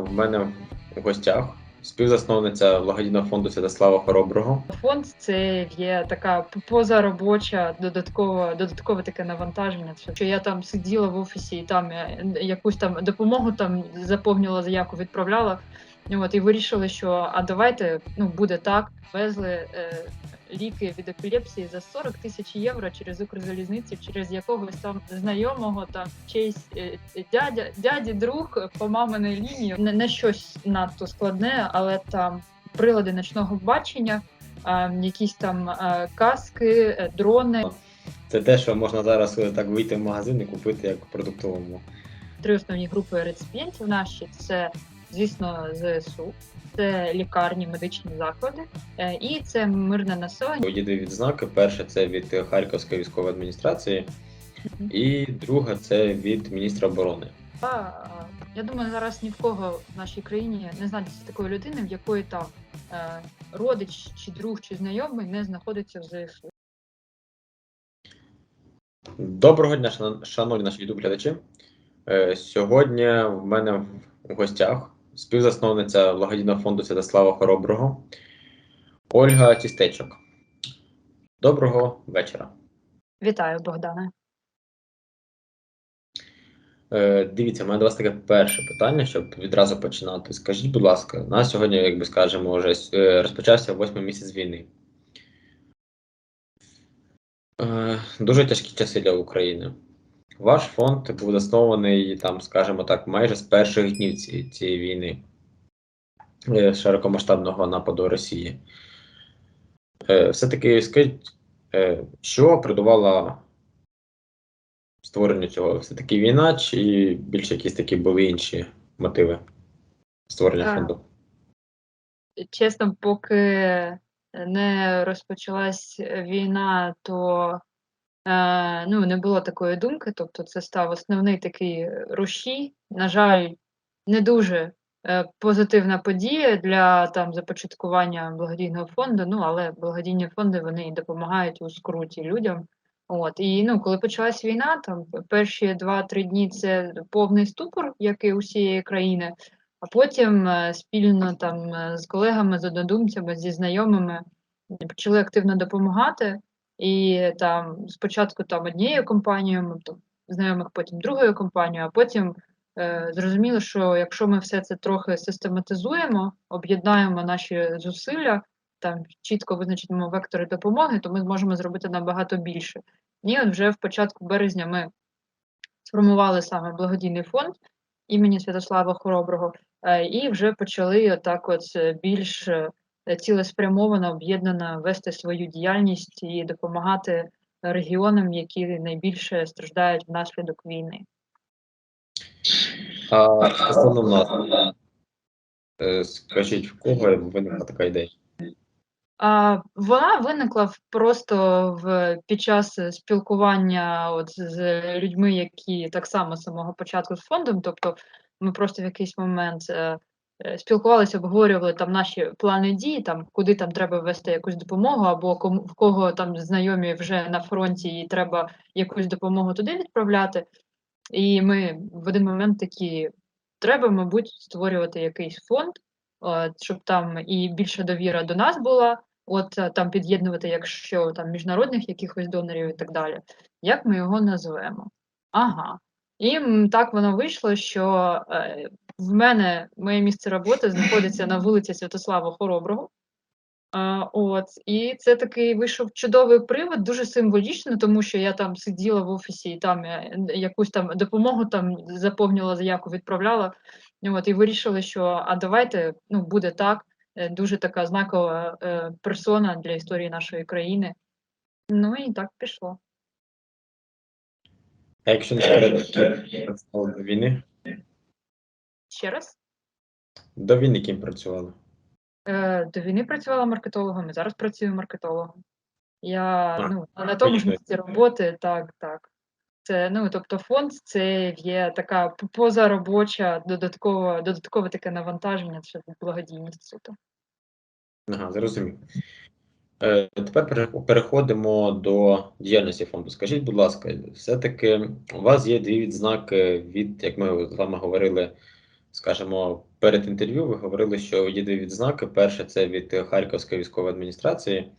В мене в гостях співзасновниця благодійного фонду Святослава Хороброго. Фонд це є така позаробоча додаткова, додаткове таке навантаження. Що я там сиділа в офісі і там е, якусь там допомогу там заповнила заявку, відправляла. От і вирішили, що а давайте ну буде так. Везли е, ліки від епілепсії за 40 тисяч євро через Укрзалізниці, через якогось там знайомого там чийсь е, дядя, дяді, друг по маминій лінії. Не, не щось надто складне, але там прилади ночного бачення, якісь там каски, е, дрони. Це те, що можна зараз е, так вийти в магазин і купити як продуктовому. Три основні групи реципієнтів наші це, звісно, ЗСУ, це лікарні, медичні заклади, е, і це мирне населення. Є дві відзнаки. Перша це від Харківської військової адміністрації, і друга це від міністра оборони. Я думаю, зараз ні в кого в нашій країні не знайдеться такої людини, в якої там е, родич чи друг чи знайомий не знаходиться в ЗСУ. Доброго дня, шановні наші youtube глядачі. Е, Сьогодні в мене в гостях співзасновниця благодійного фонду Святослава Хороброго Ольга Тістечок. Доброго вечора. Вітаю, Богдане. Е, Дивіться, у мене до вас таке перше питання, щоб відразу починати. Скажіть, будь ласка, у нас сьогодні, як би скажемо, вже е, розпочався восьмий місяць війни. Е, Дуже тяжкі часи для України. Ваш фонд був заснований, там, скажімо так, майже з перших днів ці- цієї війни, е, широкомасштабного нападу Росії. Е, Все-таки скажіть, е, що придувало створенню цього? Все-таки війна, чи більше якісь такі були інші мотиви створення Так. фонду? чесно, поки не розпочалась війна, то ну, не було такої думки. Тобто, це став основний такий рушій. На жаль, не дуже е, позитивна подія для там започаткування благодійного фонду. Ну, але благодійні фонди вони допомагають у скруті людям. От і ну, коли почалась війна, там перші два-три дні це повний ступор, як і усієї країни. А потім е, спільно там е, з колегами, з однодумцями, зі знайомими почали активно допомагати. І там спочатку там однією компанією, там, знайомих, потім другою компанією, а потім е, зрозуміло, що якщо ми все це трохи систематизуємо, об'єднаємо наші зусилля, там чітко визначимо вектори допомоги, то ми зможемо зробити набагато більше. І от вже в початку березня ми сформували саме благодійний фонд імені Святослава Хороброго, е, і вже почали отак от е, більш е, цілеспрямовано, об'єднано вести свою діяльність і допомагати регіонам, які найбільше страждають внаслідок війни. А нас, е, скажіть, в кого виникла така ідея? А, вона виникла просто в під час е, спілкування от з людьми, які так само з самого початку з фондом. Тобто, ми просто в якийсь момент е, е, спілкувалися, обговорювали там наші плани дій, там куди там треба ввести якусь допомогу, або кому в кого там знайомі вже на фронті, і треба якусь допомогу туди відправляти. І ми в один момент такі треба, мабуть, створювати якийсь фонд, от, щоб там і більша довіра до нас була, от е, там під'єднувати, якщо там міжнародних якихось донорів і так далі. Як ми його назвемо? Ага. І так воно вийшло, що е, в мене моє місце роботи знаходиться на вулиці Святослава Хороброго. От, і це такий вийшов чудовий привод, дуже символічно, тому що я там сиділа в офісі і там е, якусь там допомогу там заповнила заявку, відправляла. От, і вирішили, що а давайте ну, буде так. е, Дуже така знакова е, персона для історії нашої країни. Ну і так пішло. А якщо війни? Ще раз. До війни ким працювали? Е, до війни працювала маркетологом, і зараз працюю маркетологом. Я А, ну, на тому ж місці роботи, так, так. Це, ну, тобто фонд це є така позаробоча, додаткова, додаткове таке навантаження, це благодійність суто. Ага, зрозумів. Е, Тепер переходимо до діяльності фонду. Скажіть, будь ласка, все-таки у вас є дві відзнаки від, як ми з вами говорили, скажімо, перед інтерв'ю ви говорили, що є дві відзнаки. Перша це від Харківської військової адміністрації,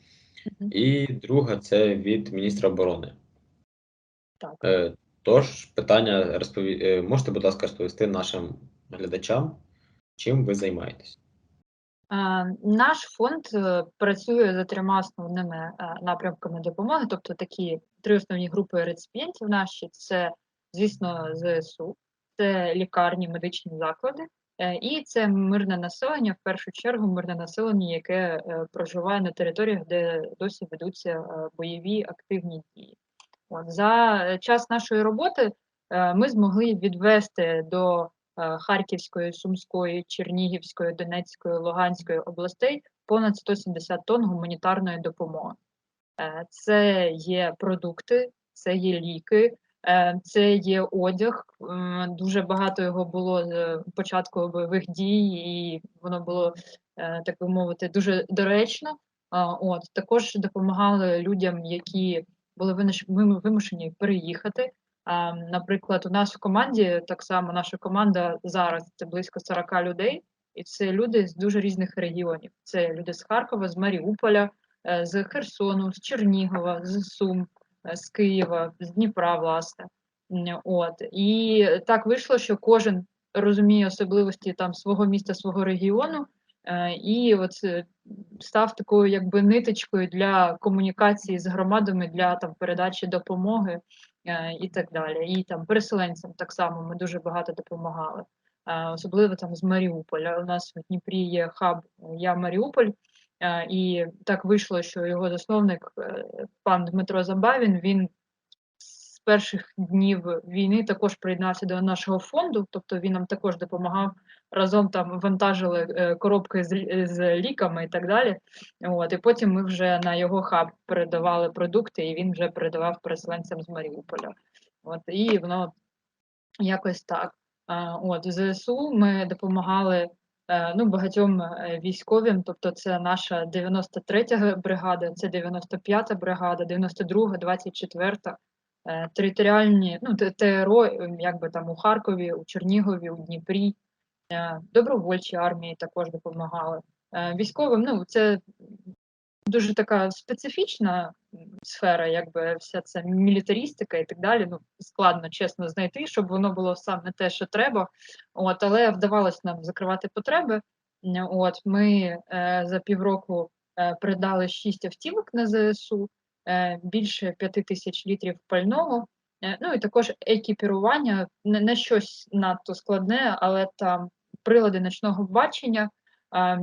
і друга це від міністра оборони. Так. Е, Тож, питання розпові... е, можете, будь ласка, розповісти нашим глядачам, чим ви займаєтесь? Наш фонд е, працює за трьома основними напрямками допомоги, тобто такі три основні групи реципієнтів наші це, звісно, ЗСУ, це лікарні, медичні заклади, е, і це мирне населення, в першу чергу, мирне населення, яке е, проживає на територіях, де досі ведуться е, бойові активні дії. От, за час нашої роботи ми змогли відвести до Харківської, Сумської, Чернігівської, Донецької, Луганської областей понад 170 тонн гуманітарної допомоги. Це є продукти, це є ліки, це є одяг. Дуже багато його було з початку бойових дій, і воно було, е, так би мовити, дуже доречно. От також допомагали людям, які були вимушені переїхати. Наприклад, у нас в команді так само наша команда зараз це близько 40 людей, і це люди з дуже різних регіонів. Це люди з Харкова, з Маріуполя, е, з Херсону, з Чернігова, з Сум, е, з Києва, з Дніпра, власне. От і так вийшло, що кожен розуміє особливості там свого міста, свого регіону, е, і от е, став такою якби ниточкою для комунікації з громадами для там передачі допомоги е, і так далі. І там переселенцям так само ми дуже багато допомагали. Особливо там з Маріуполя. У нас в Дніпрі є хаб Я Маріуполь, і так вийшло, що його засновник, е, пан Дмитро Забавін, він з перших днів війни також приєднався до нашого фонду, тобто він нам також допомагав. Разом там вантажили е, коробки з, з ліками і так далі. От, і потім ми вже на його хаб передавали продукти, і він вже передавав переселенцям з Маріуполя. От, і воно якось так. От, ЗСУ ми допомагали е, ну, багатьом е, військовим, тобто це наша 93-та бригада, це 95-та бригада, 92-га, 24-та, е, територіальні, ну, ТРО, якби там у Харкові, у Чернігові, у Дніпрі, е, добровольчі армії також допомагали. Е, Військовим, ну, це дуже така специфічна сфера, якби вся ця мілітарістика і так далі. Ну, складно чесно знайти, щоб воно було саме те, що треба. От, але вдавалось нам закривати потреби. От, ми е, за півроку е, придали 6 автівок на ЗСУ, е, більше 5 тисяч літрів пального. Е, Ну і також екіпірування, не, не щось надто складне, але там прилади ночного бачення,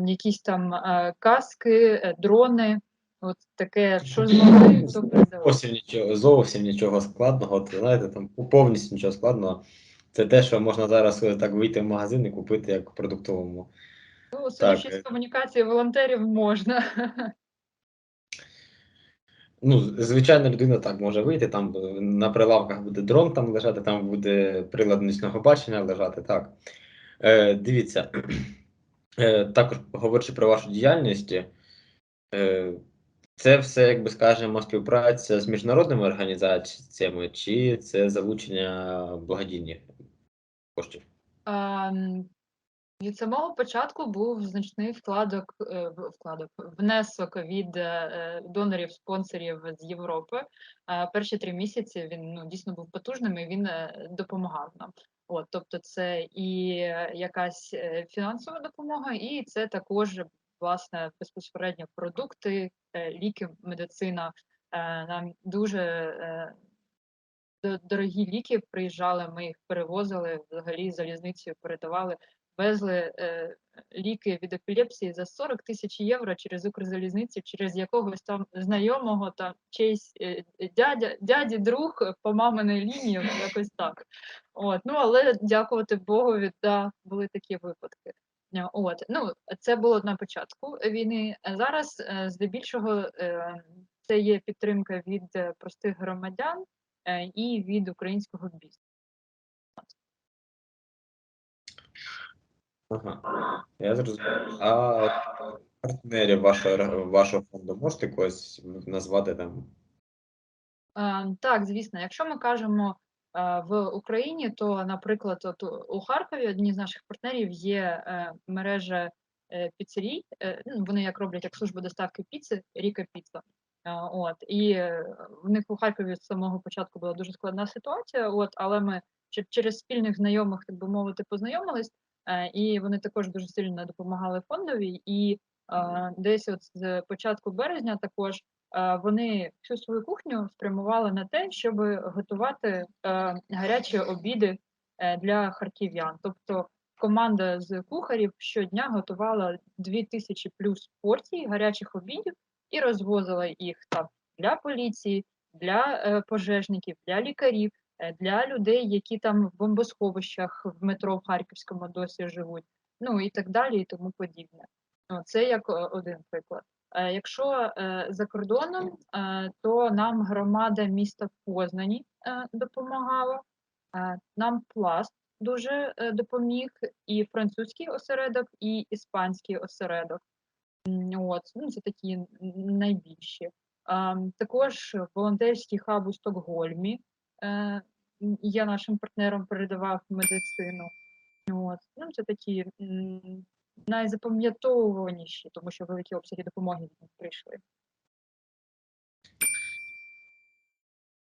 якісь там каски, е, дрони, от таке, що змогли, то передали. Зовсім нічого, зовсім нічого складного. От, знаєте, там повністю нічого складного. Це те, що можна зараз е, так вийти в магазин і купити як в продуктовому. Ну, судячи е. з комунікації волонтерів, можна. Ну, звичайна людина так може вийти. Там е, на прилавках буде дрон там лежати, там буде прилад нічного бачення лежати. Так. Е, дивіться, е, також говорячи про вашу діяльність, е, це все, як би скажемо, співпраця з міжнародними організаціями, чи це залучення благодійних коштів? Ем, Від самого початку був значний вкладок, е, вкладок внесок від е, донорів, спонсорів з Європи. Е, Перші три місяці він ну, дійсно був потужним і він е, допомагав нам. От, тобто, це і е, якась е, фінансова допомога, і це також власне безпосередньо продукти, е, ліки, медицина. Нам дуже до- дорогі ліки приїжджали, ми їх перевозили взагалі залізницею передавали, везли е, ліки від епілепсії за 40 тисяч євро через Укрзалізницю, через якогось там знайомого, там чийсь е, дядя, дяді, друг по маминій лінії, ну, якось так. От, ну але дякувати Богові, да, були такі випадки. Е, От, ну, це було на початку війни. Зараз е, здебільшого е, це є підтримка від е, простих громадян е, і від українського бізнесу. Ага, я зрозумів. А партнерів вашого, вашого фонду можете когось назвати там? Е, Так, звісно, якщо ми кажемо е, в Україні, то, наприклад, от у- Харкові одні з наших партнерів є е, мережа піцерій. ну, Вони як роблять як служба доставки піци, Ріка Піца. От і в них у Харкові з самого початку була дуже складна ситуація. От, але ми чер- через спільних знайомих, так би мовити, познайомились, і вони також дуже сильно допомагали фондові. І е, десь от з початку березня також е, вони всю свою кухню спрямували на те, щоб готувати е, гарячі обіди е, для харків'ян. Тобто команда з кухарів щодня готувала 2000 плюс порцій гарячих обідів і розвозила їх там для поліції, для е, пожежників, для лікарів, е, для людей, які там в бомбосховищах в метро в Харківському досі живуть, ну і так далі, і тому подібне. Ну, це як е, один приклад. Е, Якщо е, за кордоном, е, то нам громада міста Познані е, допомагала, е, нам пласт дуже е, допоміг, і французький осередок, і іспанський осередок. От, ну, це такі найбільші. Також волонтерський хаб у Стокгольмі є нашим партнером, передавав медицину. От. Ну, це такі найзапам'ятовуваніші, тому що великі обсяги допомоги прийшли.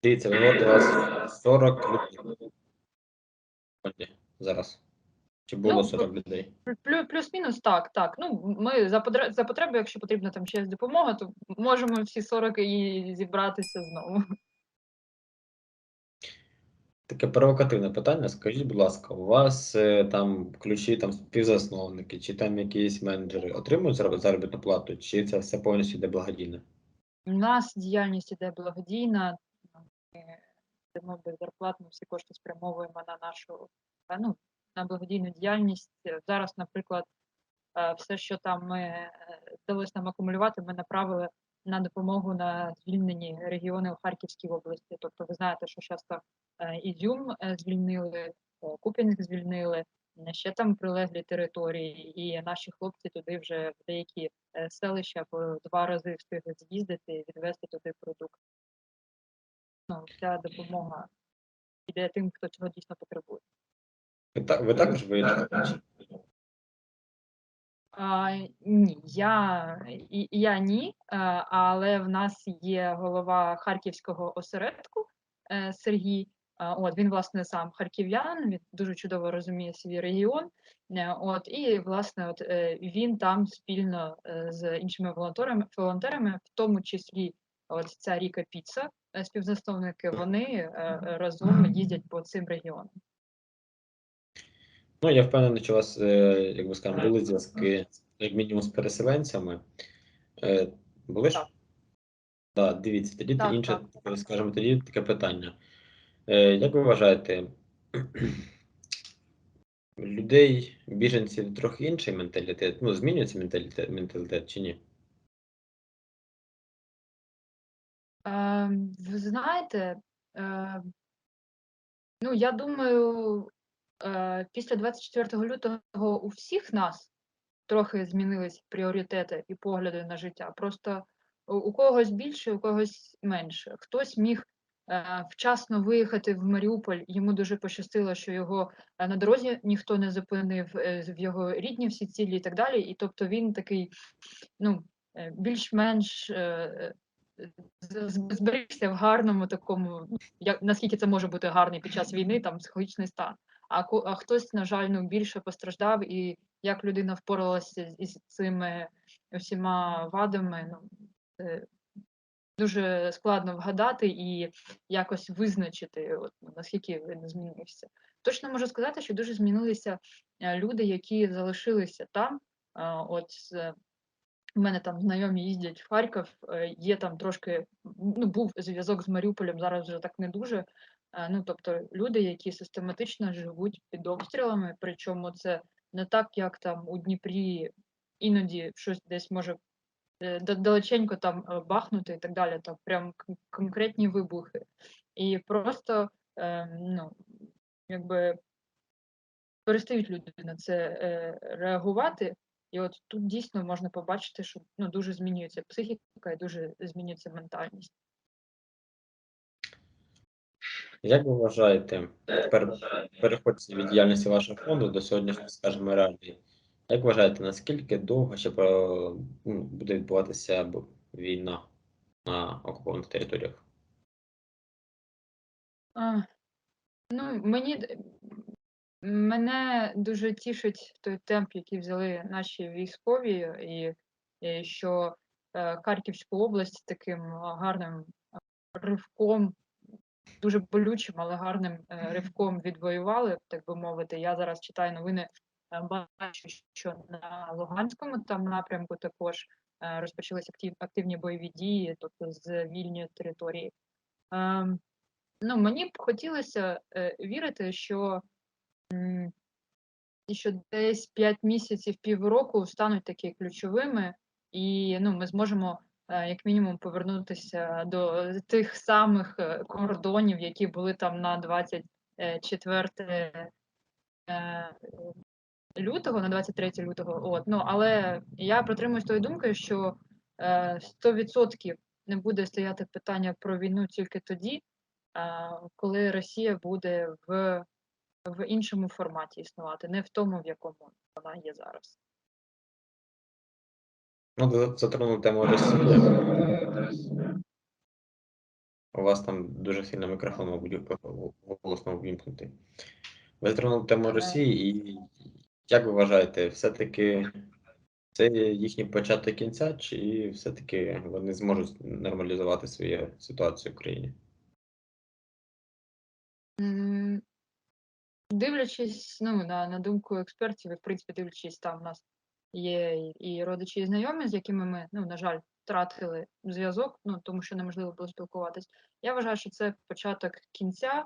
Дивіться, ви говорите, у вас 40 людей зараз. Чи було Ну, 40 людей? Плю- Плюс-мінус так, так. Ну, ми за за потреби, якщо потрібна там ще допомога, то можемо всі 40 і зібратися знову. Таке провокативне питання. Скажіть, будь ласка, у вас е, там ключі, там співзасновники, чи там якісь менеджери отримують заробітну плату, чи це все повністю йде благодійно? У нас діяльність іде благодійна, ми йдемо без всі кошти спрямовуємо на нашу е, ну, на благодійну діяльність. Зараз, наприклад, е, все, що там ми вдалося нам акумулювати, ми направили на допомогу на звільнені регіони у Харківській області. Тобто, ви знаєте, що часто Ізюм е, звільнили, е, Куп'янськ звільнили, е, ще там прилеглі території, і наші хлопці туди вже в деякі е, селища по два рази встигли з'їздити і відвести туди продукт. Ну, ця допомога йде тим, хто цього дійсно потребує. Ви, так, ви також виїжджаєте? А, ні, я, і, я ні, е, але в нас є голова харківського осередку е, Сергій. От він, власне, сам харків'ян, він дуже чудово розуміє свій регіон. Е, От і власне, от е, він там спільно е, з іншими волонтерами, волонтерами, в тому числі от ця Ріка Піца, співзасновники, вони разом їздять по цим регіонам. Ну, я впевнений, що у вас, як би скажемо, були зв'язки, як мінімум, з переселенцями. Були ж? Так. Так, дивіться, тоді Так, інше, так. скажімо, тоді таке питання. Е, Як ви вважаєте, людей, біженців трохи інший менталітет? Ну, змінюється менталітет, менталітет чи ні? Е, ви знаєте, е, ну я думаю, е, після 24 лютого у всіх нас трохи змінились пріоритети і погляди на життя. Просто у, когось більше, у когось менше. Хтось міг вчасно виїхати в Маріуполь. Йому дуже пощастило, що його е, на дорозі ніхто не зупинив, е, в його рідні всі цілі і так далі. І тобто він такий, ну, е, більш-менш. е, зберігся в гарному такому, як наскільки це може бути гарний під час війни, там психологічний стан. А, а хтось, на жаль, ну більше постраждав, і як людина впоралася із цими всіма вадами, ну дуже складно вгадати і якось визначити, от, наскільки він змінився. Точно можу сказати, що дуже змінилися е, люди, які залишилися там. От з- у мене там знайомі їздять в Харків, е, є там трошки, ну, був зв'язок з Маріуполем, зараз вже так не дуже. Е, Ну, тобто люди, які систематично живуть під обстрілами, причому це не так, як там у Дніпрі іноді щось десь може е, далеченько там е, бахнути і так далі, там прям конкретні вибухи. І просто е, ну, якби перестають люди на це реагувати. І от тут дійсно можна побачити, що ну, дуже змінюється психіка і дуже змінюється ментальність. Як ви вважаєте, тепер переходячи від діяльності вашого фонду до сьогоднішньої, скажімо, реалії, як вважаєте, наскільки довго ще ну, буде відбуватися війна на окупованих територіях? А, ну, мені мене дуже тішить той темп, який взяли наші військові, і, і що е, Харківську область таким гарним ривком, дуже болючим, але гарним е, ривком відвоювали, так би мовити. Я зараз читаю новини, е, бачу, що на Луганському там напрямку також е, розпочалися активні бойові дії, тобто звільнюють території. Ем, Ну, мені б хотілося е, вірити, що, що десь 5 місяців, півроку стануть такі ключовими, і ну, ми зможемо е, як мінімум повернутися до тих самих кордонів, які були там на 24 е, лютого, на 23 лютого. От, ну, але я притримуюсь тої думки, що е, 100% не буде стояти питання про війну тільки тоді, коли Росія буде в, в іншому форматі існувати, не в тому, в якому вона є зараз. Ну, затронули тему Росії. У вас там дуже сильно мікрофон, мабуть, голосно ввімкнутий. Ви затронули тему Росії, і як ви вважаєте, все-таки це їхній початок кінця, чи все-таки вони зможуть нормалізувати свою ситуацію в Україні? Дивлячись, ну, на, на думку експертів, і в принципі, дивлячись, там у нас є і, родичі, і знайомі, з якими ми, ну, на жаль, втратили зв'язок, ну, тому що неможливо було спілкуватись. Я вважаю, що це початок кінця.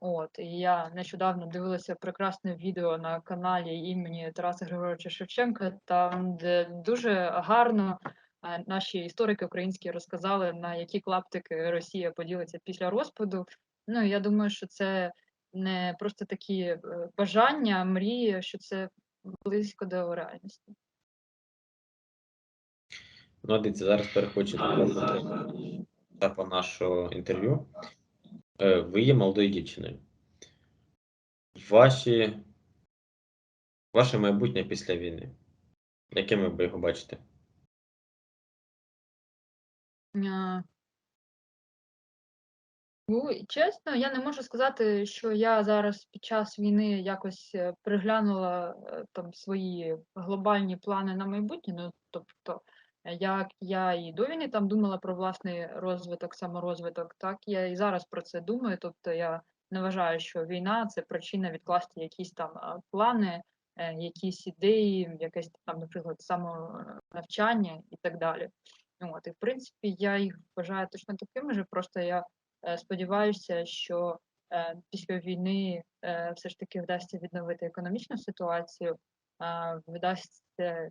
От, і я нещодавно дивилася прекрасне відео на каналі імені Тараса Григоровича Шевченка, там, де дуже гарно е, наші історики українські розказали, на які клаптики Росія поділиться після розпаду. Ну, я думаю, що це не просто такі е, бажання, мрії, що це близько до реальності. Ну, дивіться, зараз переходячи до етапу нашого інтерв'ю. Е, Ви є молодою дівчиною. Ваші, ваше майбутнє після війни. Яким ви його бачите? Ну, чесно, я не можу сказати, що я зараз під час війни якось е, приглянула е, там свої глобальні плани на майбутнє. Ну, тобто, як я і до війни там думала про власний розвиток, саморозвиток, так я і зараз про це думаю. Тобто я не вважаю, що війна це причина відкласти якісь там плани, е, якісь ідеї, якесь там, наприклад, самонавчання і так далі. От, і в принципі, я їх вважаю точно такими ж, просто я е, сподіваюся, що е, після війни все ж таки вдасться відновити економічну ситуацію, вдасться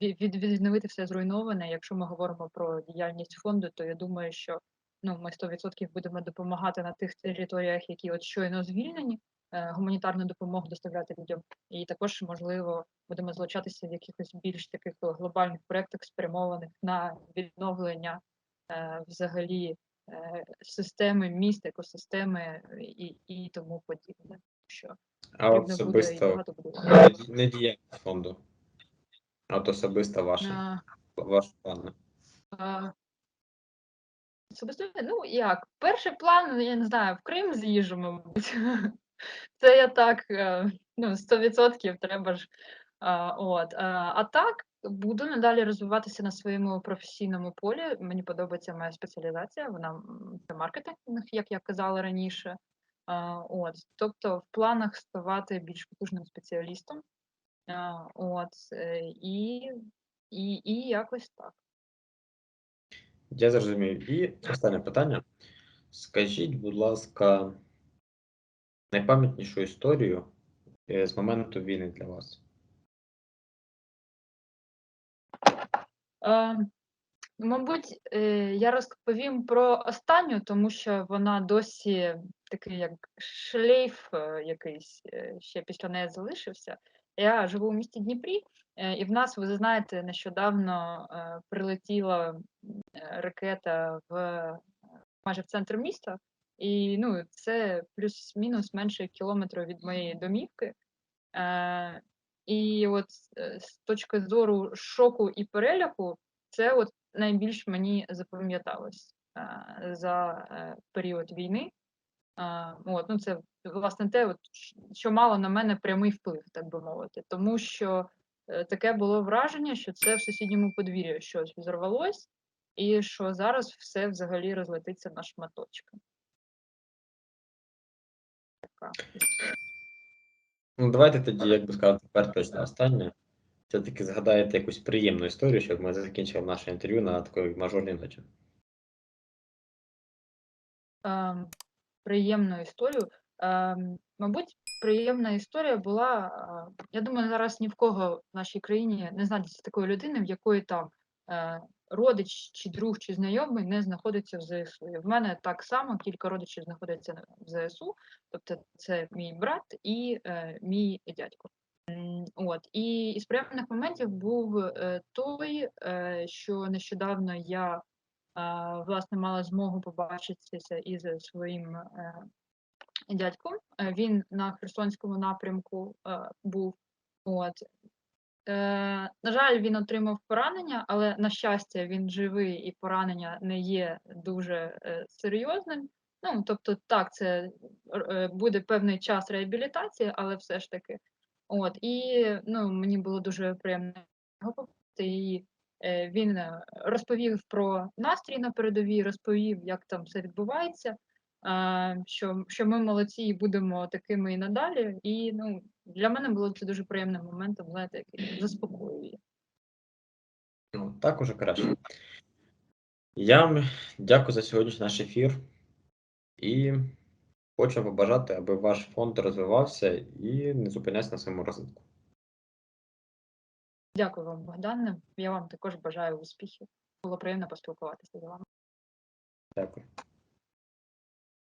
від, від- відновити все зруйноване. Якщо ми говоримо про діяльність фонду, то я думаю, що ну, ми 100% будемо допомагати на тих територіях, які от щойно звільнені, е, гуманітарну допомогу доставляти людям. І також, можливо, будемо залучатися в якихось більш таких глобальних проєктах, спрямованих на відновлення е, взагалі е, системи міст, екосистеми і, і тому подібне. Що А особисто не- діяльність фонду, а от особисто ваша, ваш план. Особисто, ну як, перший план, я не знаю, в Крим з'їжджу, мабуть. Це я так, е, ну, 100% треба ж. А, от. А, а так, буду надалі розвиватися на своєму професійному полі. Мені подобається моя спеціалізація, вона це маркетинг, як я казала раніше. От. Тобто в планах ставати більш потужним спеціалістом. От. І, і, і якось так. Я зрозумів. І останнє питання. Скажіть, будь ласка, найпам'ятнішу історію е, з моменту війни для вас. Е, Мабуть, я розповім про останню, тому що вона досі такий як шлейф е, якийсь е, ще після неї залишився. Я живу у місті Дніпрі, е, і в нас, ви знаєте, нещодавно прилетіла ракета в майже в центр міста. І ну, це плюс-мінус менше кілометру від моєї домівки. І от з точки зору шоку і переляку, це от найбільш мені запам'яталось за період війни. Е, от, ну, це власне те, от, що мало на мене прямий вплив, так би мовити. Тому що е, таке було враження, що це в сусідньому подвір'ї щось взорвалось, і що зараз все взагалі розлетиться на шматочки. Така. Ну, давайте тоді, як би сказати, тепер точно останнє. Все-таки згадаєте якусь приємну історію, щоб ми закінчили наше інтерв'ю на такій мажорній ноті. Ем, приємну історію. Мабуть, приємна історія була. Я думаю, зараз ні в кого в нашій країні не знайдеться такої людини, в якої там родич чи друг чи знайомий не знаходиться в ЗСУ. І в мене так само кілька родичів знаходяться в ЗСУ, тобто це мій брат і е, мій дядько. От і із приємних моментів був е, той, е, що нещодавно я власне мала змогу побачитися із своїм е, дядьком. Е, Він на Херсонському напрямку е, був. От. На жаль, він отримав поранення, але на щастя, він живий і поранення не є дуже серйозним. Ну, тобто, так, це буде певний час реабілітації, але все ж таки. От, і ну, мені було дуже приємно його побачити. І він е, розповів про настрій на передовій, розповів, як там все відбувається, е, що, що ми молодці і будемо такими і надалі. І ну, для мене було це дуже приємним моментом, знаєте, який заспокоює. Ну, так уже краще. Я вам дякую за сьогоднішній наш ефір і хочу побажати, аби ваш фонд розвивався і не зупинявся на своєму розвитку. Дякую вам, Богдане. Я вам також бажаю успіхів. Було приємно поспілкуватися з вами. Дякую.